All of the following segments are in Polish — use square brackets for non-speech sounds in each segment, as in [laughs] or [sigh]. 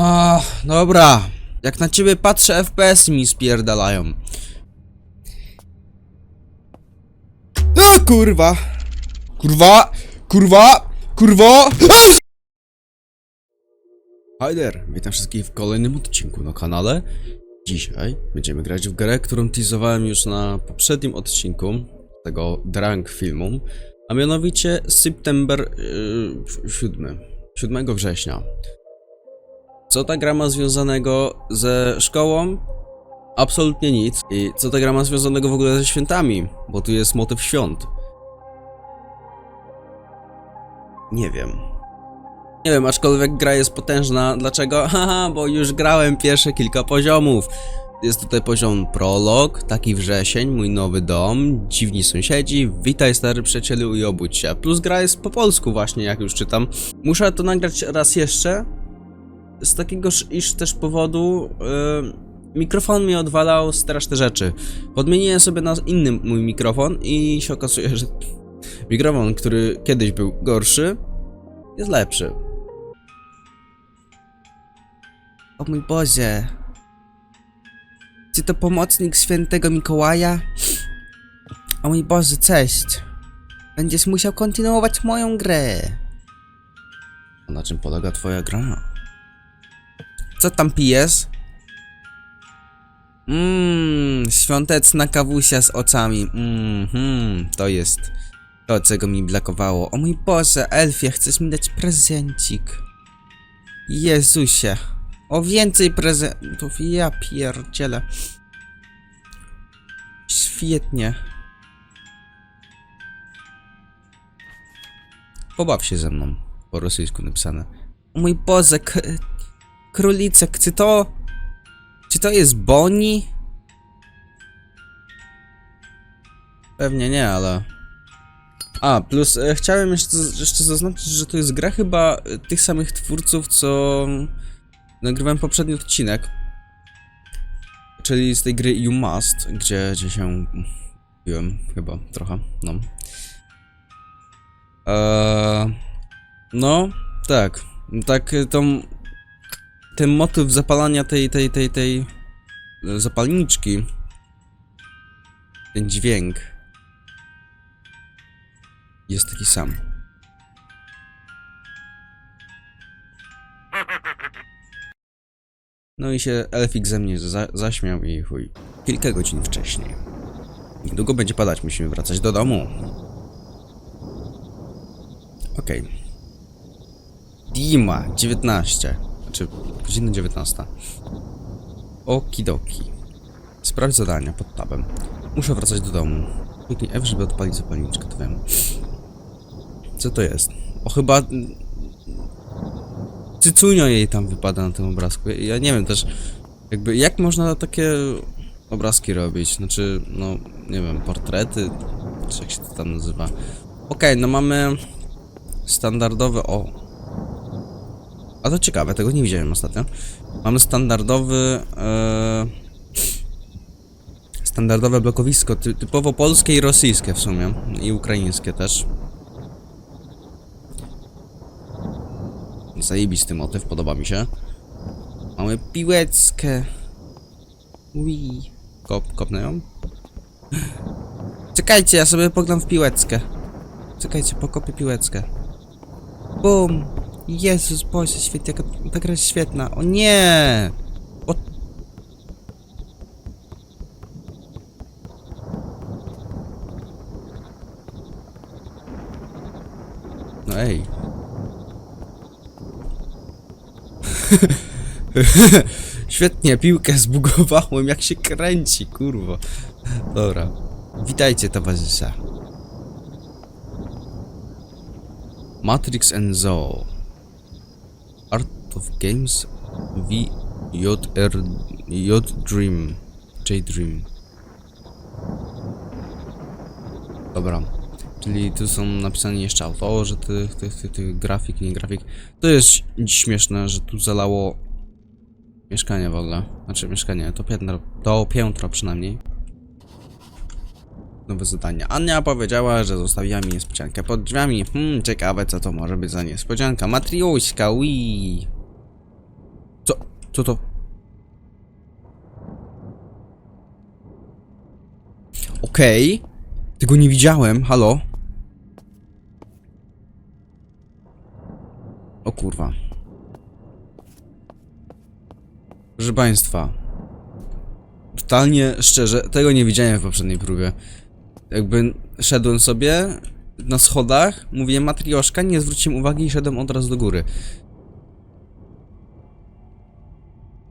O, dobra. Jak na ciebie patrzę, FPS mi spierdalają. A, kurwa. Kurwa. Kurwa. A! Hi there, witam wszystkich w kolejnym odcinku na kanale. Dzisiaj będziemy grać w grę, którą teasowałem już na poprzednim odcinku tego Drunk filmu, a mianowicie September yy, 7, 7 września. Co ta gra ma związanego ze szkołą? Absolutnie nic. I co ta gra ma związanego w ogóle ze świętami? Bo tu jest motyw świąt. Nie wiem. Nie wiem, aczkolwiek gra jest potężna. Dlaczego? [laughs] Haha, bo już grałem pierwsze kilka poziomów. Jest tutaj poziom prolog, taki wrzesień, mój nowy dom, dziwni sąsiedzi, witaj stary przyjacielu i obudź się. Plus gra jest po polsku właśnie, jak już czytam. Muszę to nagrać raz jeszcze, z takiego iż też powodu yy, mikrofon mi odwalał straszne rzeczy. Podmieniłem sobie na inny mój mikrofon i się okazuje, że mikrofon, który kiedyś był gorszy, jest lepszy. O mój Boże. Czy to pomocnik świętego Mikołaja? O mój Boże, cześć. Będziesz musiał kontynuować moją grę. Na czym polega twoja gra? Co tam pijesz? Mmm, świąteczna kawusia z oczami. Mhm, to jest to, czego mi brakowało. O mój Boże, Elfie, chcesz mi dać prezencik? Jezusie. O więcej prezentów, ja pierdzielę. Świetnie. Pobaw się ze mną. Po rosyjsku napisane. O mój Boże, Królicek, czy to... Czy to jest Boni? Pewnie nie, ale... A, plus e, chciałem jeszcze, jeszcze zaznaczyć, że to jest gra chyba e, tych samych twórców, co nagrywałem poprzedni odcinek. Czyli z tej gry You Must, gdzie, gdzie się biłem chyba trochę, no. Eee, no, tak. Tak, tą ten motyw zapalania tej, tej, tej, tej e, zapalniczki, ten dźwięk jest taki sam. No i się Elfik ze mnie za zaśmiał i chuj. Kilka godzin wcześniej. Niedługo będzie padać, musimy wracać do domu. Okej. Dima, 19. Znaczy, godzina 19. Okidoki. Sprawdź zadania pod tabem. Muszę wracać do domu. Kliknij F, żeby odpalić zapalniczkę, to wiem. Co to jest? O, chyba... Cycunio jej tam wypada na tym obrazku. Ja nie wiem też, jakby, jak można takie obrazki robić? Znaczy, no, nie wiem, portrety, czy jak się to tam nazywa. Okej, no mamy standardowe, o, a to ciekawe, tego nie widziałem ostatnio. Mamy standardowy. E, standardowe blokowisko, ty, typowo polskie i rosyjskie w sumie. I ukraińskie też. Zajebisty motyw, podoba mi się. Mamy piłeczkę. Ui. Kop, kopnę ją? Czekajcie, ja sobie pogram w piłeczkę. Czekajcie, pokopię piłeczkę. Bum! Jezus, Boże święty, jaka ta gra jest świetna. O nie! O... No ej. [laughs] Świetnie, piłkę zbugowałem, jak się kręci, kurwa. Dobra. Witajcie, towarzysze. Matrix and Zoo. Art of Games V JR J Dream J Dream. Dobra. Czyli tu są napisani jeszcze autorzy tych, tych, tych, tych grafik, nie grafik. To jest śmieszne, że tu zalało mieszkanie w ogóle. Znaczy mieszkanie, to piętro, to piętro przynajmniej. Nowe zadanie. Ania powiedziała, że zostawiła mi niespodziankę pod drzwiami. Hmm, ciekawe co to może być za niespodzianka. Matriuśka, wii. Co? Co to? Okej. Tego nie widziałem, halo? O kurwa. Proszę państwa. Totalnie szczerze, tego nie widziałem w poprzedniej próbie. Jakby szedłem sobie na schodach, mówiłem matrioszka, nie zwróciłem uwagi i szedłem od razu do góry.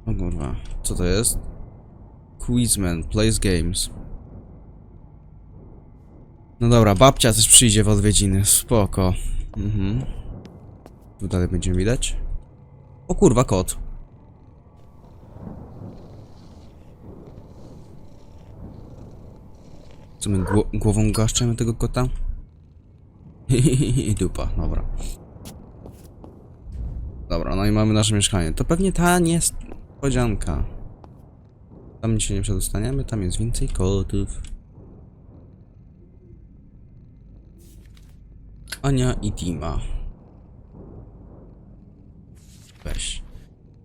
O kurwa, co to jest? Quizman, plays games. No dobra, babcia też przyjdzie w odwiedziny, spoko. Mhm. Tu dalej będziemy widać. O kurwa, kot. Co my gło głową gaszczemy tego kota? I [laughs] dupa, dobra. Dobra, no i mamy nasze mieszkanie. To pewnie ta niespodzianka. Tam się nie przedostaniemy, tam jest więcej kotów. Ania i Dima. Weź.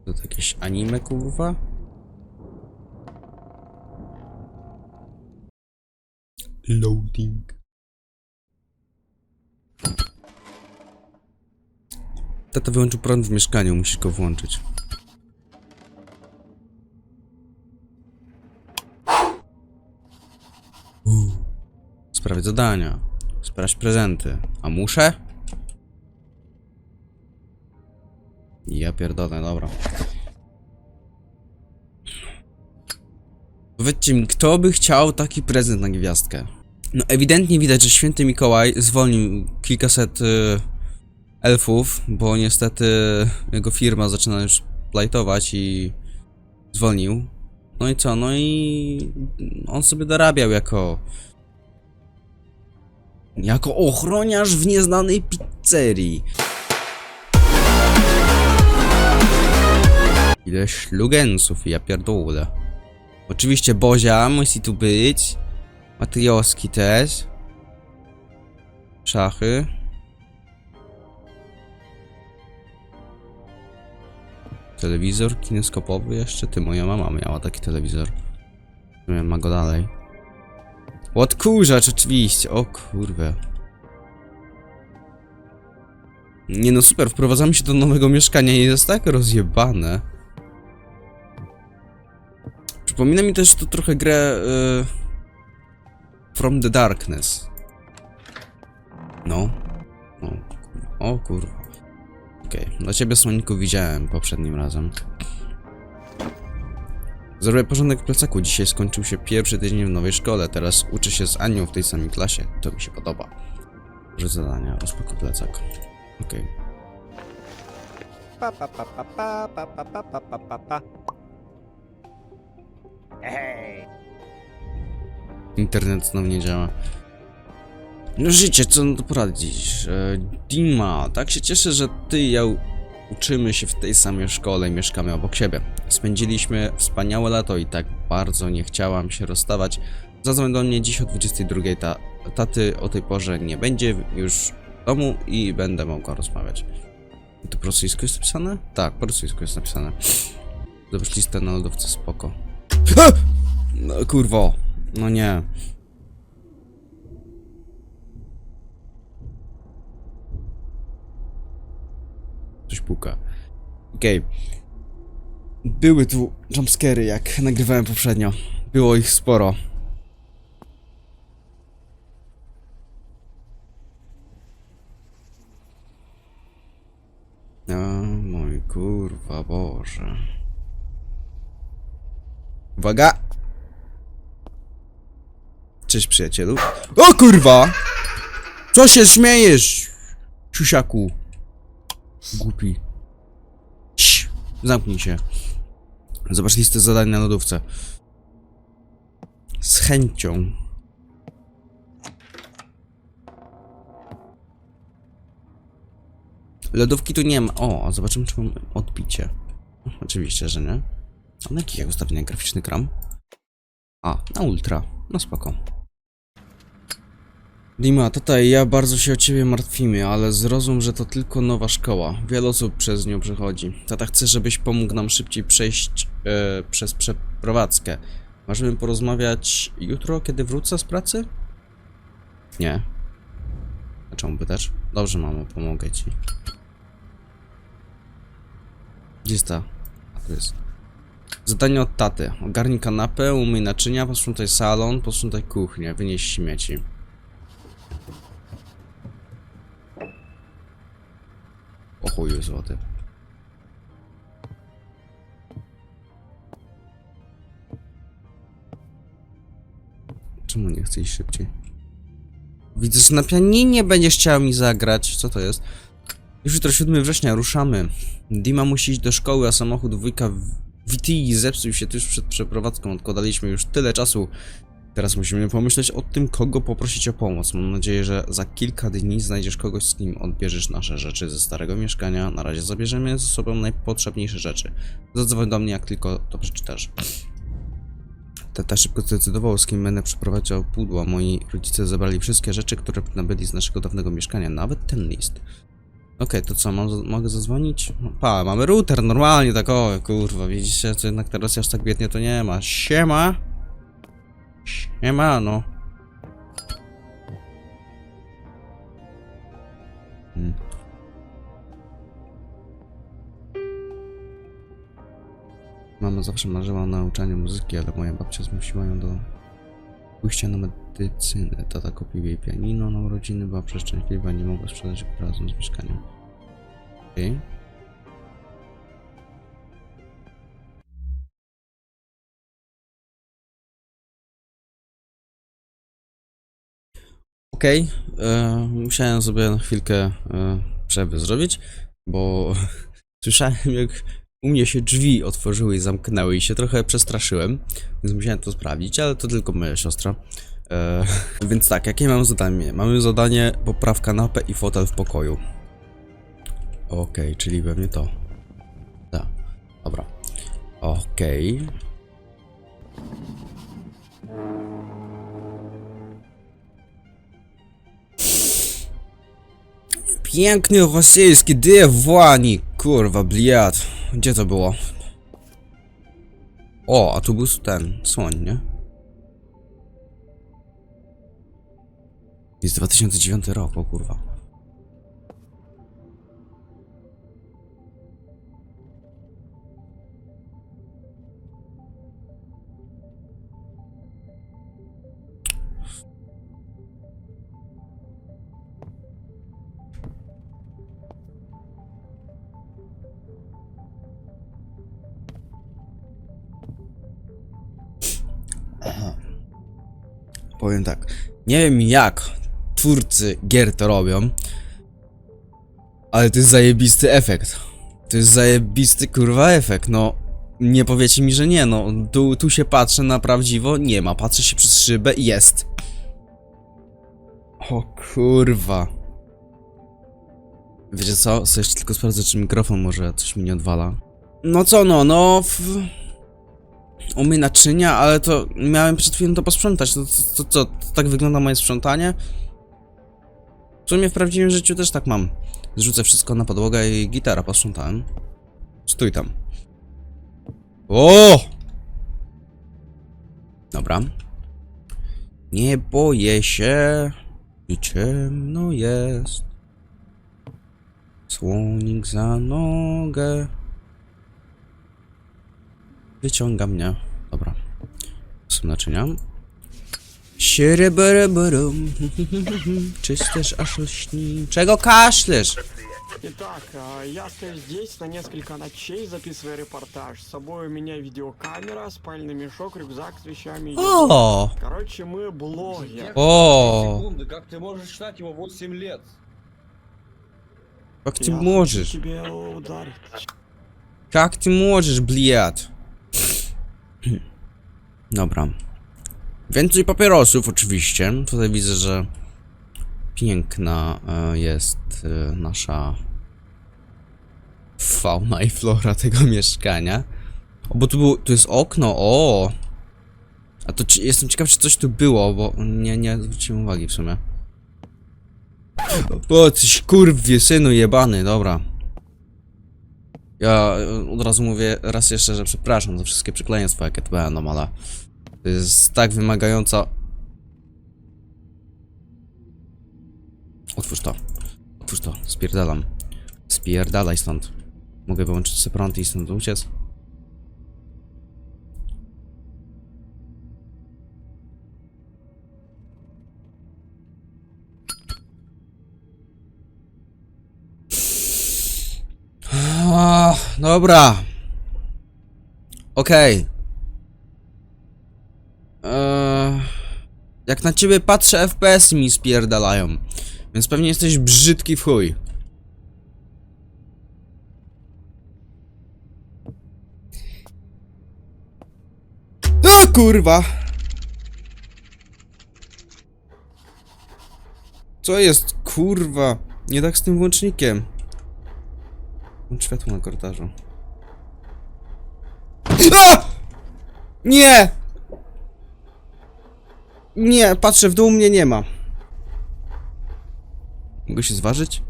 To jakieś anime kurwa? Loading. Tata wyłączył prąd w mieszkaniu, musisz go włączyć. Uuu. Sprawić zadania. Sprawdź prezenty. A muszę? Ja pierdolę, dobra. Powiedzcie mi, kto by chciał taki prezent na gwiazdkę? No ewidentnie widać, że święty Mikołaj zwolnił kilkaset y, elfów, bo niestety jego firma zaczyna już plajtować i zwolnił. No i co? No i on sobie dorabiał jako jako ochroniarz w nieznanej pizzerii. Ile ślugensów, ja pierdolę. Oczywiście Bozia musi tu być. Matrioski też. Szachy. Telewizor kineskopowy jeszcze? Ty, moja mama miała taki telewizor. Ma go dalej. Odkurzacz oczywiście, o kurwę. Nie no super, wprowadzamy się do nowego mieszkania i jest tak rozjebane. Przypomina mi też tu trochę grę y, From the Darkness. No. O, kurwa. Okej, dla ciebie Soniku widziałem poprzednim razem. Zrobię porządek plecaku. Dzisiaj skończył się pierwszy tydzień w nowej szkole. Teraz uczę się z Anią w tej samej klasie. To mi się podoba. Że zadania, rozpakuj plecak. Okej. Pa pa pa pa pa pa pa pa pa pa. Hej! Internet znowu nie działa. No życie, co no to poradzić? E, Dima, tak się cieszę, że ty i ja uczymy się w tej samej szkole i mieszkamy obok siebie. Spędziliśmy wspaniałe lato i tak bardzo nie chciałam się rozstawać. Zadzwoń do mnie dziś o 22. Ta, taty o tej porze nie będzie już w domu i będę mogła rozmawiać. To po rosyjsku jest napisane? Tak, po rosyjsku jest napisane. Zobacz listę na lodówce, spoko. No kurwo, no nie. Coś puka. Okej. Były tu jumpscary, jak nagrywałem poprzednio. Było ich sporo. O mój kurwa Boże. Uwaga! Cześć przyjacielu. O kurwa! Co się śmiejesz? Siusiaku. Głupi. Cii, zamknij się. Zobacz listę zadań na lodówce. Z chęcią. Lodówki tu nie ma. O, zobaczymy, czy mam odbicie. Oczywiście, że nie. Na jakich ustawienia graficzny kram? A, na ultra. No spoko. Dima, tutaj ja bardzo się o ciebie martwimy, ale zrozum, że to tylko nowa szkoła. Wiele osób przez nią przechodzi. Tata chce, żebyś pomógł nam szybciej przejść e, przez przeprowadzkę. Możemy porozmawiać jutro, kiedy wrócę z pracy? Nie. A czemu pytasz? Dobrze, mamo, pomogę ci. Gdzie jest ta? A tu jest. Zadanie od taty. Ogarnij kanapę, umyj naczynia, posprzątaj salon, posprzątaj kuchnię, wynieś śmieci. O chuju złoty. Czemu nie chcę iść szybciej? Widzę, że na pianinie będziesz chciał mi zagrać. Co to jest? Już jutro 7 września ruszamy. Dima musi iść do szkoły, a samochód wujka VTI zepsuł się tuż przed przeprowadzką. Odkładaliśmy już tyle czasu. Teraz musimy pomyśleć o tym, kogo poprosić o pomoc. Mam nadzieję, że za kilka dni znajdziesz kogoś, z kim odbierzesz nasze rzeczy ze starego mieszkania. Na razie zabierzemy ze sobą najpotrzebniejsze rzeczy. Zadzwoń do mnie, jak tylko to przeczytasz. Tata szybko zdecydował, z kim będę przeprowadzał pudła. Moi rodzice zabrali wszystkie rzeczy, które nabyli z naszego dawnego mieszkania, nawet ten list. Okej, to co, mam, mogę zadzwonić? Pa, mamy router, normalnie, tak o, kurwa, widzicie, to jednak teraz aż tak biednie to nie ma. Siema! Siema, no. Hmm. Mama zawsze marzyła o nauczaniu muzyki, ale moja babcia zmusiła ją do pójścia na medycynę. Tata kupił jej pianino na urodziny, była przeszczęśliwa, nie mogła sprzedać go razem z mieszkaniem. Okej. Okej, e, musiałem sobie na chwilkę e, przerwy zrobić, bo [laughs] słyszałem jak u mnie się drzwi otworzyły i zamknęły i się trochę przestraszyłem, więc musiałem to sprawdzić, ale to tylko moja siostra. E, [laughs] więc tak, jakie mam zadanie? Mamy zadanie popraw kanapę i fotel w pokoju. Okej, czyli pewnie to. Tak, dobra. Okej. Piękny rosyjski dywani, kurwa, bliat. Gdzie to było? O, a tu był ten, słoń, nie? Jest 2009 rok, o kurwa. Powiem tak. Nie wiem jak twórcy gier to robią, ale to jest zajebisty efekt. To jest zajebisty kurwa efekt, no. Nie powiecie mi, że nie, no. Tu, tu się patrzę na prawdziwo, nie ma. Patrzę się przez szybę i jest. O kurwa. Wiecie co? Co jeszcze tylko sprawdzę, czy mikrofon może coś mi nie odwala. No co no, no... W... Umyj naczynia, ale to miałem przed chwilą to posprzątać. To, to, to, to, to tak wygląda moje sprzątanie? W sumie w prawdziwym życiu też tak mam. Zrzucę wszystko na podłogę i gitara posprzątałem. Stój tam. O! Dobra. Nie boję się. I ciemno jest. Słonik za nogę. Wyciąga mnie. Dobra. Są naczynia. Sierebereberum. Czysteż aż lśni. Czego kaszlesz? Итак, я стою здесь на несколько ночей, записывая репортаж. С собой у меня видеокамера, спальный мешок, рюкзак с вещами. O! Короче, мы блогер. O! Секунды, как ты можешь читать его вот 7 лет? Я хочу możesz? тебе ударить. Jak ty możesz, bliat? Dobra. Więcej papierosów oczywiście. Tutaj widzę, że piękna e, jest e, nasza fauna i flora [laughs] tego mieszkania. O, bo tu, było, tu jest okno, o! A to jestem ciekaw, czy coś tu było, bo nie, nie zwróciłem uwagi w sumie. O, tyś kurwie, synu jebany, dobra. Ja y, od razu mówię raz jeszcze, że przepraszam za wszystkie przekleństwa, jakie to będą, ale jest tak wymagająca... Otwórz to. Otwórz to. Spierdalam. Spierdalaj stąd. Mogę wyłączyć sobie prąd i stąd uciec? Dobra. Okej. Eee, jak na ciebie patrzę, FPS mi spierdalają. Więc pewnie jesteś brzydki w chuj. O kurwa! Co jest, kurwa? Nie tak z tym włącznikiem. Mam światło na korytarzu. A! Nie! Nie, patrzę w dół, mnie nie ma. Mogę się zważyć?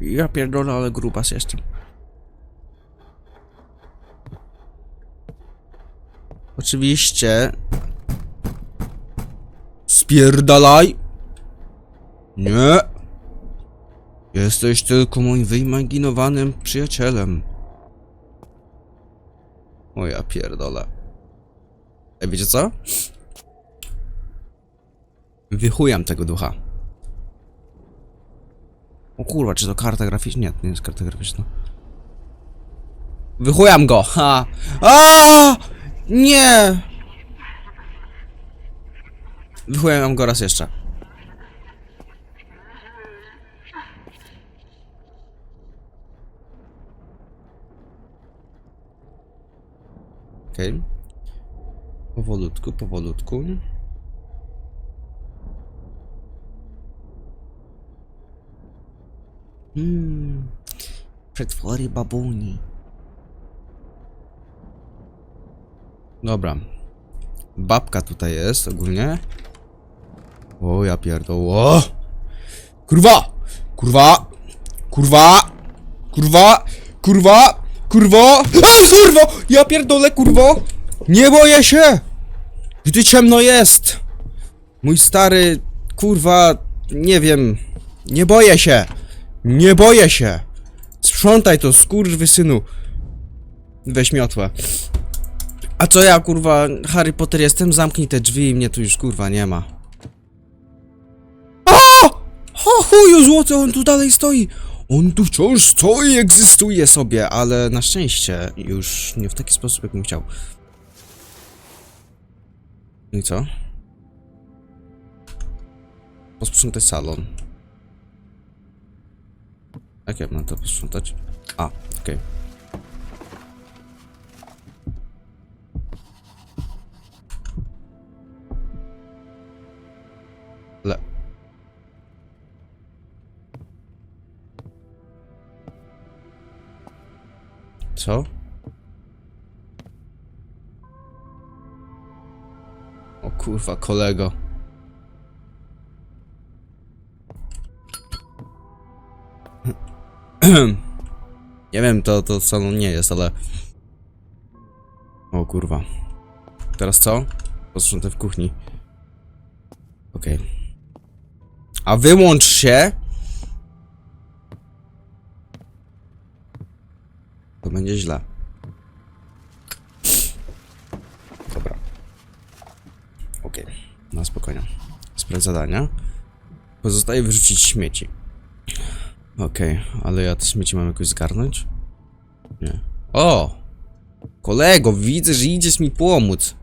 Ja pierdolę, ale grubas jeszcze. Oczywiście. Spierdalaj! Nie! Jesteś tylko moim wyimaginowanym przyjacielem. O ja pierdolę. Ej, wiecie co? Wychujam tego ducha. O kurwa, czy to karta graficzna? Nie, to nie jest karta graficzna. Wychujam go! Ha! A! Nie! Wychujam go raz jeszcze. Okej. Powolutku, powolutku. Hmm. Przetwory babuni. Dobra. Babka tutaj jest ogólnie. O, ja pierdolę. Kurwa! Kurwa! Kurwa! Kurwa! Kurwa! Kurwa! A, kurwa! Ja pierdolę, kurwa! Nie boję się! Gdy ciemno jest! Mój stary, kurwa, nie wiem. Nie boję się! Nie boję się! Sprzątaj to, synu. Weź miotłę. A co ja, kurwa, Harry Potter jestem? Zamknij te drzwi i mnie tu już, kurwa, nie ma. O! O chuju złoty, on tu dalej stoi! On tu wciąż stoi, egzystuje sobie, ale na szczęście już nie w taki sposób, jak bym chciał. No i co? Posprzątać salon. Jak ja mam to posprzątać? A, okej. Le... Co? O kurwa, kolego. Nie wiem, to, to salon nie jest, ale... O kurwa. Teraz co? Posprzątę w kuchni. Okej. A wyłącz się! To będzie źle. Dobra. Okej, na spokojnie. Sprawdź zadania. Pozostaje wyrzucić śmieci. Okej, ale ja te śmieci mam jakoś zgarnąć? Nie. O! Kolego, widzę, że idziesz mi pomóc.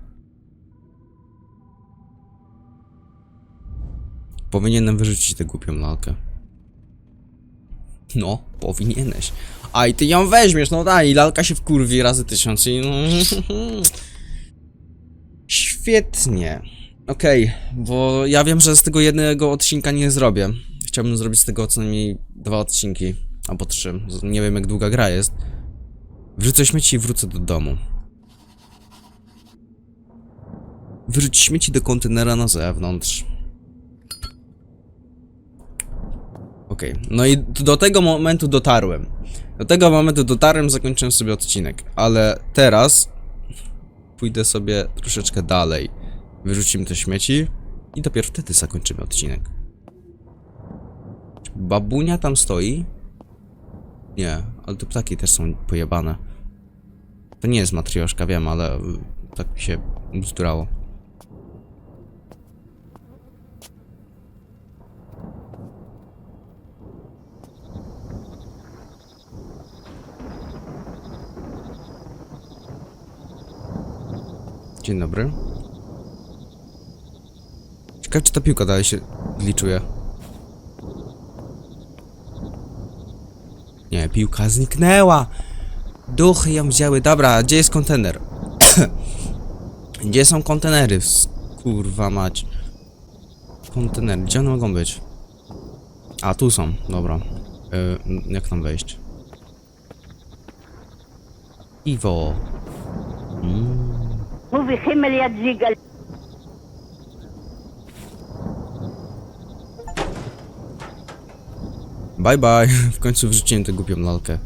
Powinienem wyrzucić tę głupią lalkę. No, powinieneś. A i ty ją weźmiesz, no daj, lalka się wkurwi razy tysiąc i... [laughs] Świetnie. Okej, bo ja wiem, że z tego jednego odcinka nie zrobię. Chciałbym zrobić z tego co najmniej dwa odcinki, albo trzy. Nie wiem jak długa gra jest. Wrzucę śmieci i wrócę do domu. Wyrzuć śmieci do kontenera na zewnątrz. Okej, no i do tego momentu dotarłem. Do tego momentu dotarłem, zakończyłem sobie odcinek, ale teraz pójdę sobie troszeczkę dalej. Wyrzucimy te śmieci i dopiero wtedy zakończymy odcinek. Babunia tam stoi? Nie, ale te ptaki też są pojebane. To nie jest matrioszka, wiem, ale y, tak mi się bzdurało. Dzień dobry. Ciekawe, czy ta piłka dalej się gliczuje. piłka zniknęła. Duchy ją wzięły. Dobra, gdzie jest kontener? [coughs] gdzie są kontenery? Kurwa mać. Kontener, gdzie one mogą być? A, tu są, dobra. E, jak tam wejść? Iwo. Mm. Mówi Himmel Bye bye. [laughs] W końcu wrzuciłem tę głupią lalkę.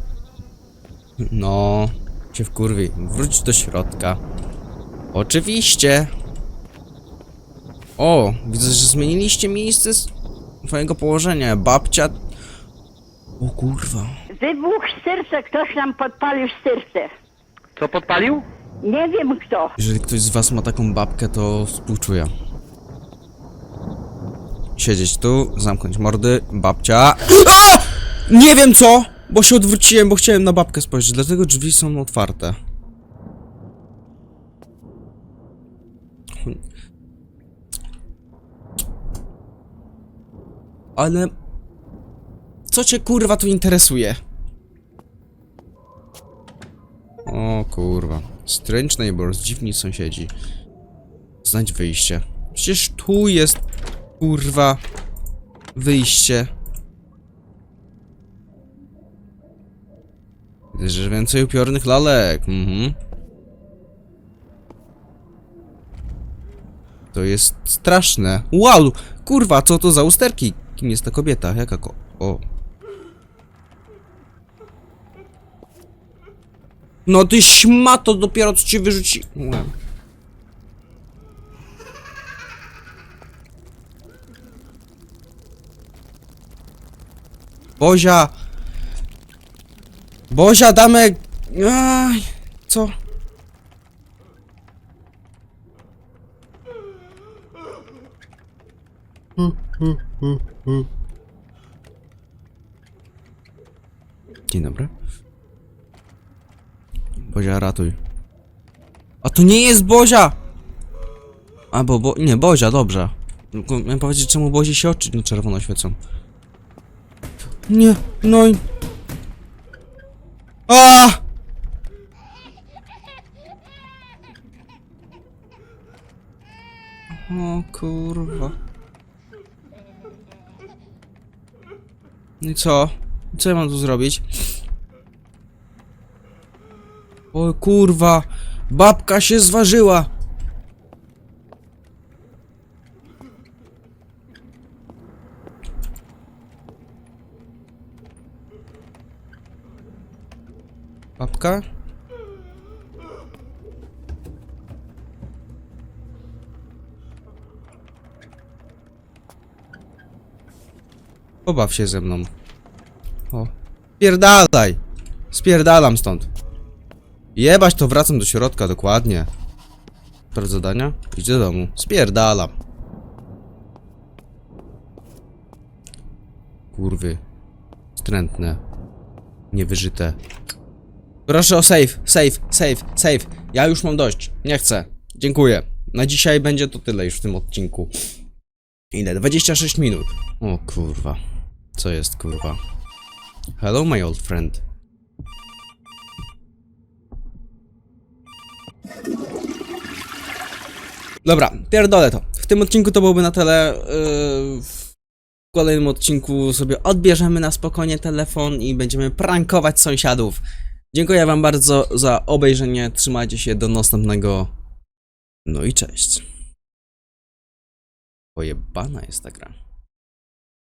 No, cię wkurwi. Wróć do środka. Oczywiście. O, widzę, że zmieniliście miejsce s- twojego położenia. Babcia... O kurwa. Wybuch serca, ktoś nam podpalił serce. Co podpalił? Nie wiem kto. Jeżeli ktoś z was ma taką babkę, to współczuję. Siedzieć tu, zamknąć mordy, babcia. A! Nie wiem co! Bo się odwróciłem, bo chciałem na babkę spojrzeć, dlatego drzwi są otwarte. Ale... Co cię kurwa tu interesuje? O kurwa. Strange neighbors, dziwni sąsiedzi. Znajdź wyjście. Przecież tu jest, kurwa, wyjście. Że więcej upiornych lalek, mhm. To jest straszne. Wow, kurwa, co to za usterki? Kim jest ta kobieta? Jaka ko... O. No ty śmato, dopiero co ci wyrzuciłem. Bozia! Bozia, damy... Aj, co? Dzień dobry. Bozia, ratuj. A to nie jest Bozia! A, bo, bo, nie, Bozia, dobrze. Miałem powiedzieć, czemu Bozi się oczy na czerwono świecą. Nie, no i... A! O kurwa. I co? Co ja mam tu zrobić? O kurwa! Babka się zważyła! Babka? Pobaw się ze mną. O. Spierdalaj! Spierdalam stąd. Jebać to wracam do środka, dokładnie. Praw zadania? Idź do domu. Spierdalam. Kurwy. Strętne. Niewyżyte. Proszę o save, save, save, save. Ja już mam dość. Nie chcę. Dziękuję. Na dzisiaj będzie to tyle już w tym odcinku. Ile? 26 minut. O kurwa. Co jest kurwa? Hello my old friend. Dobra, pierdolę to. W tym odcinku to byłoby na tyle. Yy, w kolejnym odcinku sobie odbierzemy na spokojnie telefon i będziemy prankować sąsiadów. Dziękuję wam bardzo za obejrzenie. Trzymajcie się do następnego. No i cześć. Pojebana jest ta gra.